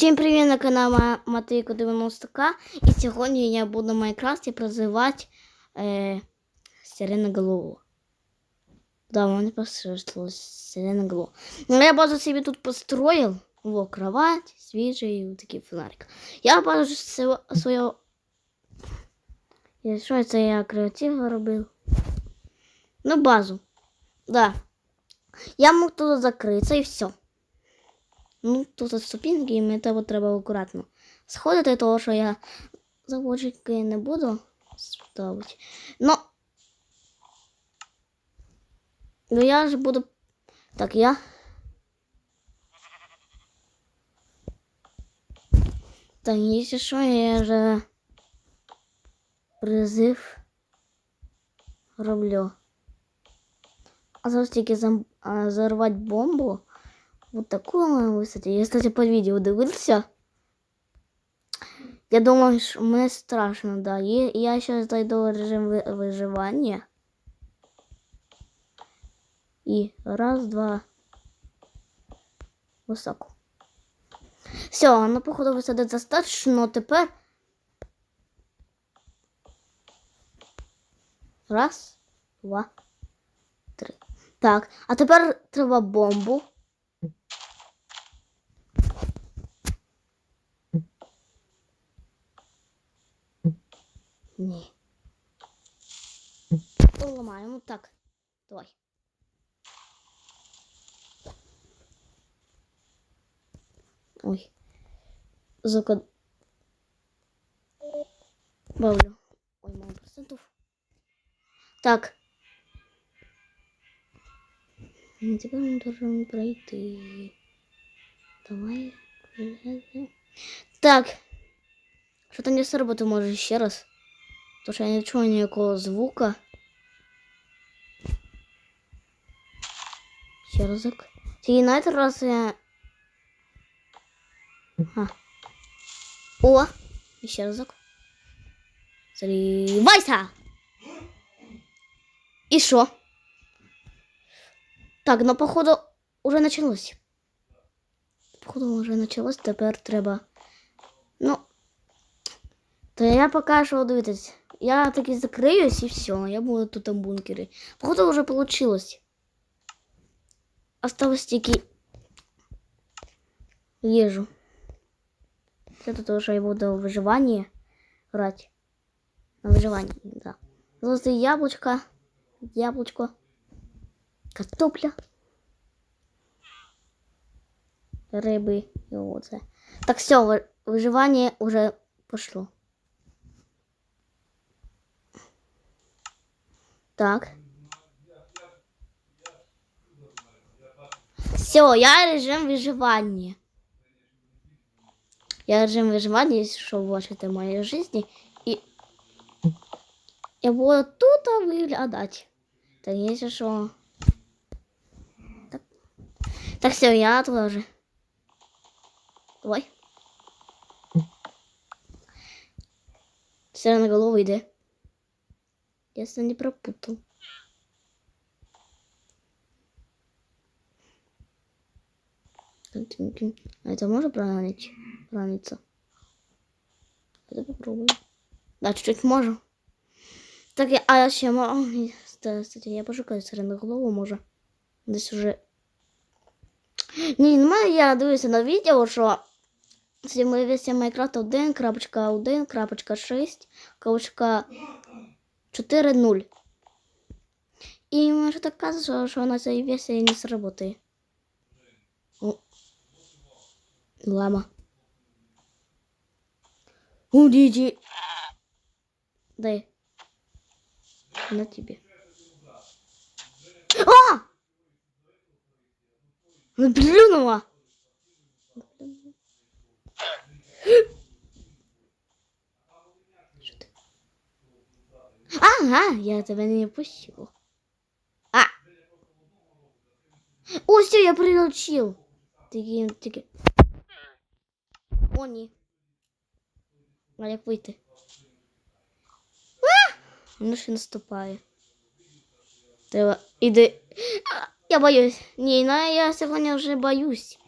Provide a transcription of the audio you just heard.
Всім привіт на каналі Матвійко 90К. І сьогодні я буду в Майнкрафті призивати е, Сиреноголову. Да, у мене послышалось Сиреноголову. Ну, я базу себе тут построил. Во, кровать, свежий, такий фонарик. Я базу сво- свого... І що це я креатив робив? Ну, базу. Да. Я мог тут закритися і все. Ну, тут ступінки, і мені того треба акуратно сходити, того що я заводжики не буду ставити. Ну, ну я ж буду. Так, я. Так, якщо що, я вже призив роблю. А зараз тільки зам... а, зарвати бомбу. Вот такую на высоте. Я, кстати, по видео дивився. Я думаю, що мені страшно, да. І я сейчас зайду в режим ви- виживання. І раз, два. Високо. Все, ну, походу, висоти достатньо. Тепер. Раз, два, три. Так, а тепер треба бомбу. Ні. Поламаємо. Так. Давай. Ой. Закон. Бавлю. Ой, мало процентов. Так. Ну, Теперь мы должны пройти. Давай. Так. Что-то не сработало, может, еще раз. Потому що я не чую ніякого звука. Ще разок. Тільки на этот раз я. А. О! Ще разок. Зривайся! І що? Так, ну походу уже началось. Походу уже началось, тепер треба. Ну. То я пока що дивитесь. Я таки закриюсь і все. Я буду тут в бункері. Походу вже получилось. Осталось тільки їжу. Це тут вже я буду в виживанні грати. На виживанні, да. Золоте яблучко, яблучко, картопля, риби і оце. Так, все, ви- виживання вже пошло. Так. Все, я режим выживания. Я режим выживания, если что, бачите в моей жизни. И я буду тут выглядать. Так, если что... Так, так все, я тоже. Давай. Все на голову йде. Если не пропутал. А это можно проранить? Раниться? Это попробуем. Да, чуть-чуть можем. Так, я, а я ще можу. Кстати, я пошукаю сиреноголову, може. Десь уже. Ну мене я дивлюся на відео, що це моя версія Minecraft 1.1.6, крапочка 4.0. І мені так кажуть, що на цій версії не сработає. О. Лама. Удиди. Дай. На тебе. А! Ну, плюнула. Ага, я тебе не пущу. А! О, все, я приручил. Такі, такі. О, ні. А як вийти? А! Воно ще наступає. Треба. Іди. А, Я боюсь. Ні, ну я сьогодні вже боюсь.